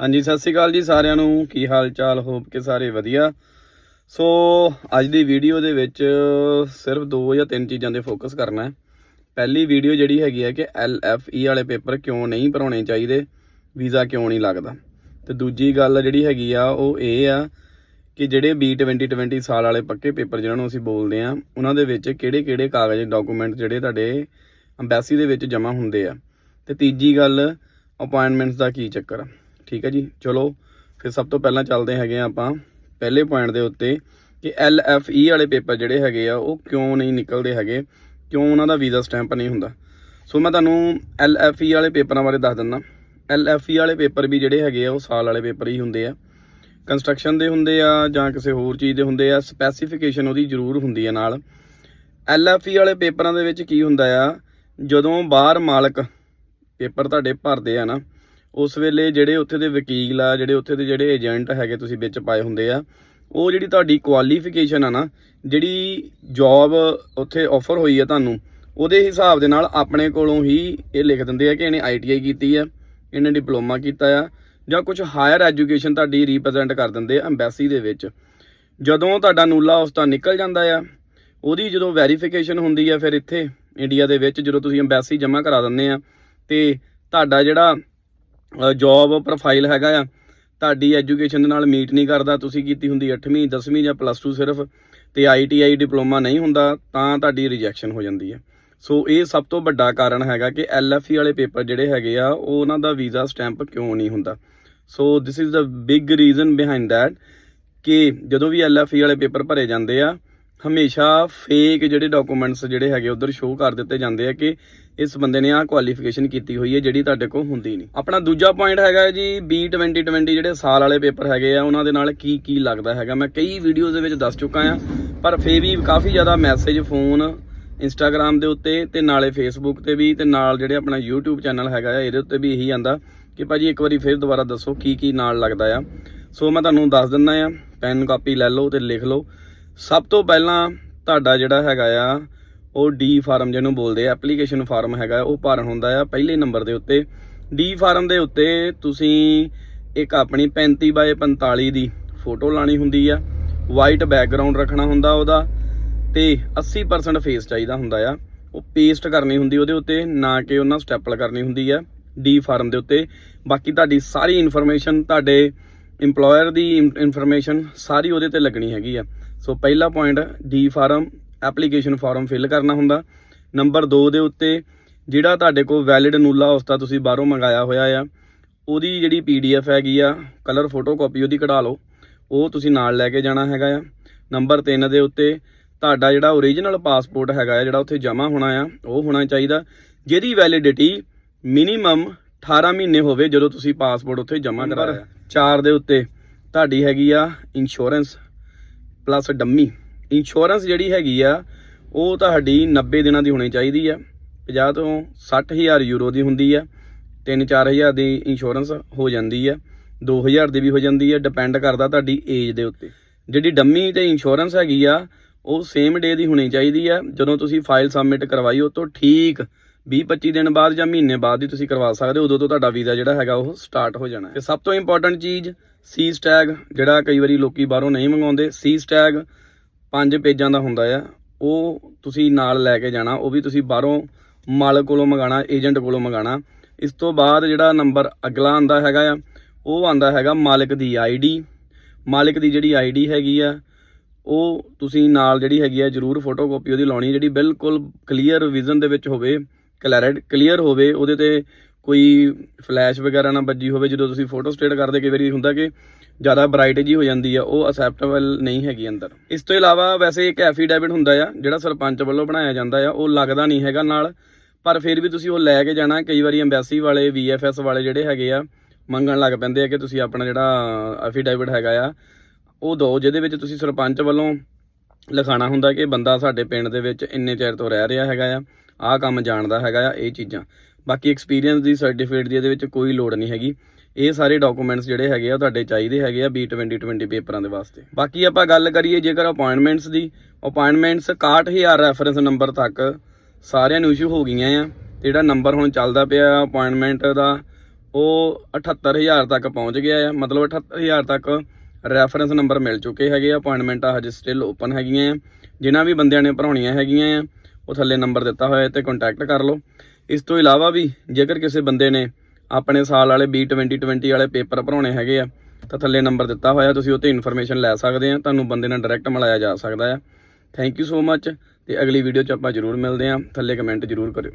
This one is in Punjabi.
ਹਾਂਜੀ, ਸਤਿ ਸ਼੍ਰੀ ਅਕਾਲ ਜੀ ਸਾਰਿਆਂ ਨੂੰ। ਕੀ ਹਾਲ ਚਾਲ ਹੋਪ ਕਿ ਸਾਰੇ ਵਧੀਆ। ਸੋ ਅੱਜ ਦੀ ਵੀਡੀਓ ਦੇ ਵਿੱਚ ਸਿਰਫ ਦੋ ਜਾਂ ਤਿੰਨ ਚੀਜ਼ਾਂ ਤੇ ਫੋਕਸ ਕਰਨਾ ਹੈ। ਪਹਿਲੀ ਵੀਡੀਓ ਜਿਹੜੀ ਹੈਗੀ ਹੈ ਕਿ LFE ਵਾਲੇ ਪੇਪਰ ਕਿਉਂ ਨਹੀਂ ਭਰਾਉਣੇ ਚਾਹੀਦੇ? ਵੀਜ਼ਾ ਕਿਉਂ ਨਹੀਂ ਲੱਗਦਾ? ਤੇ ਦੂਜੀ ਗੱਲ ਜਿਹੜੀ ਹੈਗੀ ਆ, ਉਹ ਇਹ ਆ ਕਿ ਜਿਹੜੇ B20 20 ਸਾਲ ਵਾਲੇ ਪੱਕੇ ਪੇਪਰ ਜਿਹਨਾਂ ਨੂੰ ਅਸੀਂ ਬੋਲਦੇ ਆ ਉਹਨਾਂ ਦੇ ਵਿੱਚ ਕਿਹੜੇ-ਕਿਹੜੇ ਕਾਗਜ਼ ਡਾਕੂਮੈਂਟ ਜਿਹੜੇ ਤੁਹਾਡੇ ਅੰਬੈਸੀ ਦੇ ਵਿੱਚ ਜਮ੍ਹਾਂ ਹੁੰਦੇ ਆ। ਤੇ ਤੀਜੀ ਗੱਲ ਅਪਾਇੰਟਮੈਂਟਸ ਦਾ ਕੀ ਚੱਕਰ ਆ? ਠੀਕ ਹੈ ਜੀ। ਚਲੋ, ਫਿਰ ਸਭ ਤੋਂ ਪਹਿਲਾਂ ਚੱਲਦੇ ਹੈਗੇ ਆ ਆਪਾਂ ਪਹਿਲੇ ਪੁਆਇੰਟ ਦੇ ਉੱਤੇ ਕਿ LFE ਵਾਲੇ ਪੇਪਰ ਜਿਹੜੇ ਹੈਗੇ ਆ, ਉਹ ਕਿਉਂ ਨਹੀਂ ਨਿਕਲਦੇ ਹੈਗੇ? ਕਿਉਂ ਉਹਨਾਂ ਦਾ ਵੀਜ਼ਾ ਸਟੈਂਪ ਨਹੀਂ ਹੁੰਦਾ? ਸੋ ਮੈਂ ਤੁਹਾਨੂੰ LFE ਵਾਲੇ ਪੇਪਰਾਂ ਬਾਰੇ ਦੱਸ ਦਿੰਦਾ। LFE ਵਾਲੇ ਪੇਪਰ ਵੀ ਜਿਹੜੇ ਹੈਗੇ ਆ, ਉਹ ਸਾਲ ਵਾਲੇ ਪੇਪਰ ਹੀ ਹੁੰਦੇ ਆ। ਕੰਸਟਰਕਸ਼ਨ ਦੇ ਹੁੰਦੇ ਆ ਜਾਂ ਕਿਸੇ ਹੋਰ ਚੀਜ਼ ਦੇ ਹੁੰਦੇ ਆ ਸਪੈਸੀਫਿਕੇਸ਼ਨ ਉਹਦੀ ਜ਼ਰੂਰ ਹੁੰਦੀ ਆ ਨਾਲ। LFE ਵਾਲੇ ਪੇਪਰਾਂ ਦੇ ਵਿੱਚ ਕੀ ਹੁੰਦਾ ਆ, ਜਦੋਂ ਬਾਹਰ ਮਾਲਕ ਪੇਪਰ ਤੁਹਾਡੇ ਭਰਦੇ ਆ ਨਾ ਉਸ ਵੇਲੇ ਜਿਹੜੇ ਉੱਥੇ ਦੇ ਵਕੀਲ ਆ, ਜਿਹੜੇ ਉੱਥੇ ਦੇ ਜਿਹੜੇ ਏਜੰਟ ਹੈਗੇ ਤੁਸੀਂ ਵਿੱਚ ਪਾਏ ਹੁੰਦੇ ਆ, ਉਹ ਜਿਹੜੀ ਤੁਹਾਡੀ ਕੁਆਲੀਫਿਕੇਸ਼ਨ ਆ ਨਾ, ਜਿਹੜੀ ਜੌਬ ਉੱਥੇ ਆਫਰ ਹੋਈ ਆ ਤੁਹਾਨੂੰ, ਉਹਦੇ ਹਿਸਾਬ ਦੇ ਨਾਲ ਆਪਣੇ ਕੋਲੋਂ ਹੀ ਇਹ ਲਿਖ ਦਿੰਦੇ ਆ ਕਿ ਇਹਨੇ ਆਈਟੀਆਈ ਕੀਤੀ ਆ, ਇਹਨੇ ਡਿਪਲੋਮਾ ਕੀਤਾ ਆ, ਜਾਂ ਕੁਝ ਹਾਇਰ ਐਜੂਕੇਸ਼ਨ ਤੁਹਾਡੀ ਰਿਪਰੈਜ਼ੈਂਟ ਕਰ ਦਿੰਦੇ ਆ ਐਮਬੈਸੀ ਦੇ ਵਿੱਚ। ਜਦੋਂ ਤੁਹਾਡਾ ਨੂਲਾ ਉਸ ਦਾ ਨਿਕਲ ਜਾਂਦਾ ਆ, ਉਹਦੀ ਜਦੋਂ ਵੈਰੀਫਿਕੇਸ਼ਨ ਹੁੰਦੀ ਆ ਫਿਰ ਇੱਥੇ ਇੰਡੀਆ ਦੇ ਵਿੱਚ, ਜਦੋਂ ਤੁਸੀਂ ਐਮਬੈਸੀ ਜਮ੍ਹਾਂ ਕਰਾ ਦਿੰਦੇ ਆ, ਤੇ ਤੁਹਾਡਾ ਜਿਹੜਾ ਜੌਬ ਪ੍ਰੋਫਾਈਲ ਹੈਗਾ ਆ, ਤੁਹਾਡੀ ਐਜੂਕੇਸ਼ਨ ਦੇ ਨਾਲ ਮੀਟ ਨਹੀਂ ਕਰਦਾ, ਤੁਸੀਂ ਕੀਤੀ ਹੁੰਦੀ 8ਵੀਂ 10ਵੀਂ ਜਾਂ ਪਲੱਸ 2 ਸਿਰਫ, ਤੇ ਆਈਟੀਆਈ ਡਿਪਲੋਮਾ ਨਹੀਂ ਹੁੰਦਾ, ਤਾਂ ਤੁਹਾਡੀ ਰਿਜੈਕਸ਼ਨ ਹੋ ਜਾਂਦੀ ਹੈ ਸੋ ਇਹ ਸਭ ਤੋਂ ਵੱਡਾ ਕਾਰਨ ਹੈਗਾ ਕਿ ਐਲਐਫਈ ਵਾਲੇ ਪੇਪਰ ਜਿਹੜੇ ਹੈਗੇ ਆ, ਉਹ ਉਹਨਾਂ ਦਾ ਵੀਜ਼ਾ ਸਟੈਂਪ ਕਿਉਂ ਨਹੀਂ ਹੁੰਦਾ। So this is the big reason behind that ਕਿ ਜਦੋਂ ਵੀ ਐਲਐਫਈ ਵਾਲੇ ਪੇਪਰ ਭਰੇ ਜਾਂਦੇ ਆ ਹਮੇਸ਼ਾ ਫੇਕ ਜਿਹੜੇ ਡਾਕੂਮੈਂਟਸ ਜਿਹੜੇ ਹੈਗੇ ਉਧਰ ਸ਼ੋਅ ਕਰ ਦਿੱਤੇ ਜਾਂਦੇ ਆ ਕਿ ਇਸ ਬੰਦੇ ਨੇ ਆਹ ਕੁਆਲੀਫਿਕੇਸ਼ਨ ਕੀਤੀ ਹੋਈ ਹੈ ਜਿਹੜੀ ਤੁਹਾਡੇ ਕੋਲ ਹੁੰਦੀ ਨਹੀਂ। ਆਪਣਾ ਦੂਜਾ ਪੁਆਇੰਟ ਹੈਗਾ ਜੀ B2020 ਜਿਹੜੇ ਸਾਲ ਵਾਲੇ ਪੇਪਰ ਹੈਗੇ ਆ, ਉਹਨਾਂ ਦੇ ਨਾਲ ਕੀ ਕੀ ਲੱਗਦਾ ਹੈਗਾ। ਮੈਂ ਕਈ ਵੀਡੀਓਜ਼ ਦੇ ਵਿੱਚ ਦੱਸ ਚੁੱਕਾ ਆ, ਪਰ ਫੇਰ ਵੀ ਕਾਫੀ ਜ਼ਿਆਦਾ ਮੈਸੇਜ ਫੋਨ ਇੰਸਟਾਗ੍ਰam ਦੇ ਉੱਤੇ ਤੇ ਨਾਲੇ ਫੇਸਬੁੱਕ ਤੇ ਵੀ ਤੇ ਨਾਲ ਜਿਹੜੇ ਆਪਣਾ YouTube ਚੈਨਲ ਹੈਗਾ ਆ, ਇਹਦੇ ਉੱਤੇ ਵੀ ਇਹੀ ਆਂਦਾ ਕਿ ਭਾਜੀ ਇੱਕ ਵਾਰੀ ਫੇਰ ਦੁਬਾਰਾ ਦੱਸੋ ਕੀ ਕੀ ਨਾਲ ਲੱਗਦਾ ਆ। ਸੋ ਮੈਂ ਤੁਹਾਨੂੰ ਦੱਸ ਦਿੰਦਾ ਆ ਪੈਨ ਕਾਪੀ ਲੈ ਲਓ ਤੇ ਲਿਖ ਲਓ। ਸਭ ਤੋਂ ਪਹਿਲਾਂ ਤੁਹਾਡਾ ਜਿਹੜਾ ਹੈਗਾ ਆ, ਉਹ ਡੀ ਫਾਰਮ ਜਿਹਨੂੰ ਬੋਲਦੇ ਆ ਐਪਲੀਕੇਸ਼ਨ ਫਾਰਮ ਹੈਗਾ, ਉਹ ਭਰਨ ਹੁੰਦਾ ਆ ਪਹਿਲੇ ਨੰਬਰ ਦੇ ਉੱਤੇ। ਡੀ ਫਾਰਮ ਦੇ ਉੱਤੇ ਤੁਸੀਂ ਇੱਕ ਆਪਣੀ 35 ਬਾਏ 45 ਦੀ ਫੋਟੋ ਲਾਣੀ ਹੁੰਦੀ ਆ ਵਾਈਟ ਬੈਕਗ੍ਰਾਉਂਡ ਰੱਖਣਾ ਹੁੰਦਾ ਉਹਦਾ, ਤੇ 80% ਫੇਸ ਚਾਹੀਦਾ ਹੁੰਦਾ ਆ। ਉਹ ਪੇਸਟ ਕਰਨੀ ਹੁੰਦੀ ਉਹਦੇ ਉੱਤੇ, ਨਾ ਕਿ ਉਹਨਾਂ ਸਟੈਪਲ ਕਰਨੀ ਹੁੰਦੀ ਆ ਡੀ ਫਾਰਮ ਦੇ ਉੱਤੇ। ਬਾਕੀ ਤੁਹਾਡੀ ਸਾਰੀ ਇਨਫੋਰਮੇਸ਼ਨ ਤੁਹਾਡੇ EMPLOYER ਦੀ ਇਨਫੋਰਮੇਸ਼ਨ ਸਾਰੀ ਉਹਦੇ ਤੇ ਲੱਗਣੀ ਹੈਗੀ ਆ। ਸੋ ਪਹਿਲਾ point D form application form fill ਕਰਨਾ ਹੁੰਦਾ। ਨੰਬਰ 2 ਦੇ ਉੱਤੇ ਜਿਹੜਾ ਤੁਹਾਡੇ ਕੋਲ ਵੈਲਿਡ ਨੂਲਾ ਉਸਤਾ ਤੁਸੀਂ ਬਾਹਰੋਂ ਮੰਗਾਇਆ ਹੋਇਆ ਆ ਉਹਦੀ ਜਿਹੜੀ ਪੀਡੀਐਫ ਹੈਗੀ ਆ ਕਲਰ ਫੋਟੋ ਕਾਪੀ ਉਹਦੀ ਕਢਾ ਲਓ। ਉਹ ਤੁਸੀਂ ਨਾਲ ਲੈ ਕੇ ਜਾਣਾ ਹੈਗਾ ਆ। ਨੰਬਰ 3 ਦੇ ਉੱਤੇ ਤੁਹਾਡਾ ਜਿਹੜਾ ਓਰੀਜਨਲ ਪਾਸਪੋਰਟ ਹੈਗਾ ਆ ਜਿਹੜਾ ਉੱਥੇ ਜਮ੍ਹਾਂ ਹੋਣਾ ਆ ਉਹ ਹੋਣਾ ਚਾਹੀਦਾ। ਜਿਹਦੀ ਵੈਲਿਡਿਟੀ ਮਿਨੀਮਮ 18 ਮਹੀਨੇ ਹੋਵੇ ਜਦੋਂ ਤੁਸੀਂ ਪਾਸਪੋਰਟ ਉੱਥੇ ਜਮ੍ਹਾਂ ਕਰਾਇਆ। 4 ਦੇ ਉੱਤੇ ਤੁਹਾਡੀ ਹੈਗੀ ਆ ਇੰਸ਼ੋਰੈਂਸ ਪਲੱਸ ਡੰਮੀ ਇੰਸ਼ੋਰੈਂਸ ਜਿਹੜੀ ਹੈਗੀ ਆ, ਉਹ ਤੁਹਾਡੀ 90 ਦਿਨਾਂ ਦੀ ਹੋਣੀ ਚਾਹੀਦੀ ਆ। 50 ਤੋਂ 60000 ਯੂਰੋ ਦੀ ਹੁੰਦੀ ਆ। 3-4000 ਦੀ ਇੰਸ਼ੋਰੈਂਸ ਹੋ ਜਾਂਦੀ ਆ। 2000 ਦੀ ਵੀ ਹੋ ਜਾਂਦੀ ਆ ਡਿਪੈਂਡ ਕਰਦਾ ਤੁਹਾਡੀ ਏਜ ਦੇ ਉੱਤੇ। ਜਿਹੜੀ ਡੰਮੀ ਤੇ ਇੰਸ਼ੋਰੈਂਸ ਹੈਗੀ ਆ, ਉਹ ਸੇਮ ਡੇ ਦੀ ਹੋਣੀ ਚਾਹੀਦੀ ਆ। ਜਦੋਂ ਤੁਸੀਂ ਫਾਈਲ ਸਬਮਿਟ ਕਰਵਾਈ, ਉਹ ਤੋਂ ਠੀਕ 20-25 ਦਿਨ ਬਾਅਦ ਜਾਂ ਮਹੀਨੇ ਬਾਅਦ ਹੀ ਤੁਸੀਂ ਕਰਵਾ ਸਕਦੇ ਹੋ, ਉਦੋਂ ਤੋਂ ਤੁਹਾਡਾ ਵੀਜ਼ਾ ਜਿਹੜਾ ਹੈਗਾ ਉਹ ਸਟਾਰਟ ਹੋ ਜਾਣਾ ਤੇ ਸਭ ਤੋਂ ਇੰਪੋਰਟੈਂਟ ਚੀਜ਼ ਸੀ ਸਟੈਗ ਜਿਹੜਾ ਕਈ ਵਾਰੀ ਲੋਕੀ ਬਾਹਰੋਂ ਨਹੀਂ ਮੰਗਾਉਂਦੇ ਸੀ ਟੈਗ ਪੰਜ ਪੇਜਾਂ ਦਾ ਹੁੰਦਾ ਆ, ਉਹ ਤੁਸੀਂ ਨਾਲ ਲੈ ਕੇ ਜਾਣਾ, ਉਹ ਵੀ ਤੁਸੀਂ ਬਾਹਰੋਂ ਮਾਲਕ ਕੋਲੋਂ ਮੰਗਾਣਾ ਏਜੰਟ ਕੋਲੋਂ ਮੰਗਾਣਾ ਇਸ ਤੋਂ ਬਾਅਦ ਜਿਹੜਾ ਨੰਬਰ ਅਗਲਾ ਆਂਦਾ ਹੈਗਾ ਆ, ਉਹ ਆਂਦਾ ਹੈਗਾ ਮਾਲਕ ਦੀ ਆਈਡੀ ਮਾਲਕ ਦੀ ਜਿਹੜੀ ਆਈਡੀ ਹੈਗੀ ਆ, ਉਹ ਤੁਸੀਂ ਨਾਲ ਜਿਹੜੀ ਹੈਗੀ ਆ, ਜਰੂਰ ਫੋਟੋਕਾਪੀ ਉਹਦੀ ਲਾਉਣੀ, ਜਿਹੜੀ ਬਿਲਕੁਲ ਕਲੀਅਰ ਵਿਜ਼ਨ ਦੇ ਵਿੱਚ ਹੋਵੇ। ਕਲੈਰਿਟੀ ਕਲੀਅਰ ਹੋਵੇ, ਉਹਦੇ ਤੇ ਕੋਈ ਫਲੈਸ਼ ਵਗੈਰਾ ਨਾ ਵੱਜੀ ਹੋਵੇ, ਜਦੋਂ ਤੁਸੀਂ ਫੋਟੋ ਸਟੇਟ ਕਰਦੇ, ਕਈ ਵਾਰੀ ਹੁੰਦਾ ਕਿ ਜ਼ਿਆਦਾ ਬ੍ਰਾਈਟ ਜੀ ਹੋ ਜਾਂਦੀ ਆ, ਉਹ ਅਸੈਪਟੇਬਲ ਨਹੀਂ ਹੈਗੀ ਅੰਦਰ। ਇਸ ਤੋਂ ਇਲਾਵਾ ਵੈਸੇ ਇੱਕ ਐਫੀਡੈਵਿਟ ਹੁੰਦਾ ਆ, ਜਿਹੜਾ ਸਰਪੰਚ ਵੱਲੋਂ ਬਣਾਇਆ ਜਾਂਦਾ ਆ, ਉਹ ਲੱਗਦਾ ਨਹੀਂ ਹੈਗਾ ਨਾਲ, ਪਰ ਫਿਰ ਵੀ ਤੁਸੀਂ ਉਹ ਲੈ ਕੇ ਜਾਣਾ, ਕਈ ਵਾਰੀ ਐਮਬੈਸੀ ਵਾਲੇ ਵੀਐਫਐਸ ਵਾਲੇ ਜਿਹੜੇ ਹੈਗੇ ਆ, ਮੰਗਣ ਲੱਗ ਪੈਂਦੇ ਆ ਕਿ ਤੁਸੀਂ ਆਪਣਾ ਜਿਹੜਾ ਐਫੀਡੈਵਿਟ ਹੈਗਾ ਆ, ਉਹ ਦਿਓ ਜਿਹਦੇ ਵਿੱਚ ਤੁਸੀਂ ਸਰਪੰਚ ਵੱਲੋਂ ਲਿਖਾਣਾ ਹੁੰਦਾ ਕਿ ਬੰਦਾ ਸਾਡੇ ਪਿੰਡ ਦੇ ਵਿੱਚ ਇੰਨੇ ਚਿਰ ਤੋਂ ਰਹਿ ਰਿਹਾ ਹੈਗਾ ਆ, ਆਹ ਕੰਮ ਜਾਣਦਾ ਹੈਗਾ ਆ, ਇਹ ਚੀਜ਼ਾਂ। ਬਾਕੀ ਐਕਸਪੀਰੀਅੰਸ ਦੀ ਸਰਟੀਫਿਕੇਟ ਦੀ ਇਹਦੇ ਵਿੱਚ ਕੋਈ ਲੋੜ ਨਹੀਂ ਹੈਗੀ। ਇਹ ਸਾਰੇ ਡਾਕੂਮੈਂਟਸ ਜਿਹੜੇ ਹੈਗੇ ਆ, ਉਹ ਤੁਹਾਡੇ ਚਾਹੀਦੇ ਹੈਗੇ ਆ B2020 ਪੇਪਰਾਂ ਦੇ ਵਾਸਤੇ। ਬਾਕੀ ਆਪਾਂ ਗੱਲ ਕਰੀਏ ਜੇਕਰ ਅਪਾਇੰਟਮੈਂਟਸ ਦੀ ਅਪਾਇੰਟਮੈਂਟਸ 61000 ਰੈਫਰੈਂਸ ਨੰਬਰ ਤੱਕ ਸਾਰਿਆਂ ਨੂੰ ਇਸ਼ੂ ਹੋ ਗਈਆਂ ਆ, ਤੇ ਜਿਹੜਾ ਨੰਬਰ ਹੁਣ ਚੱਲਦਾ ਪਿਆ ਅਪਾਇੰਟਮੈਂਟ ਦਾ, ਉਹ 78000 ਤੱਕ ਪਹੁੰਚ ਗਿਆ ਆ। ਮਤਲਬ 78000 ਤੱਕ ਰੈਫਰੈਂਸ ਨੰਬਰ ਮਿਲ ਚੁੱਕੇ ਹੈਗੇ ਆ ਅਪਾਇੰਟਮੈਂਟਾਂ ਹਜੇ ਸਟਿਲ ਓਪਨ ਹੈਗੀਆਂ ਜਿਨ੍ਹਾਂ ਵੀ ਬੰਦਿਆਂ ਨੇ ਭਰਾਉਣੀਆਂ ਹੈਗੀਆਂ ਆ, ਉਹ ਥੱਲੇ ਨੰਬਰ ਦਿੱਤਾ ਹੋਇਆ ਹੈ ਤੇ ਕੰਟੈਕਟ ਕਰ ਲਓ। ਇਸ ਤੋਂ ਇਲਾਵਾ ਵੀ ਜੇਕਰ ਕਿਸੇ ਬੰਦੇ ਨੇ ਆਪਣੇ ਸਾਲ ਵਾਲੇ B2020 ਵਾਲੇ ਪੇਪਰ ਭਰਾਉਣੇ ਹੈਗੇ ਆ, ਤਾਂ ਥੱਲੇ ਨੰਬਰ ਦਿੱਤਾ ਹੋਇਆ, ਤੁਸੀਂ ਉਹ ਤੇ ਇਨਫੋਰਮੇਸ਼ਨ ਲੈ ਸਕਦੇ ਆ, ਤੁਹਾਨੂੰ ਬੰਦੇ ਨਾਲ ਡਾਇਰੈਕਟ ਮਿਲਾਇਆ ਜਾ ਸਕਦਾ ਆ। ਥੈਂਕ ਯੂ ਸੋ ਮੱਚ ਤੇ ਅਗਲੀ ਵੀਡੀਓ 'ਚ ਆਪਾਂ ਜ਼ਰੂਰ ਮਿਲਦੇ ਆ, ਥੱਲੇ ਕਮੈਂਟ ਜ਼ਰੂਰ ਕਰਿਓ।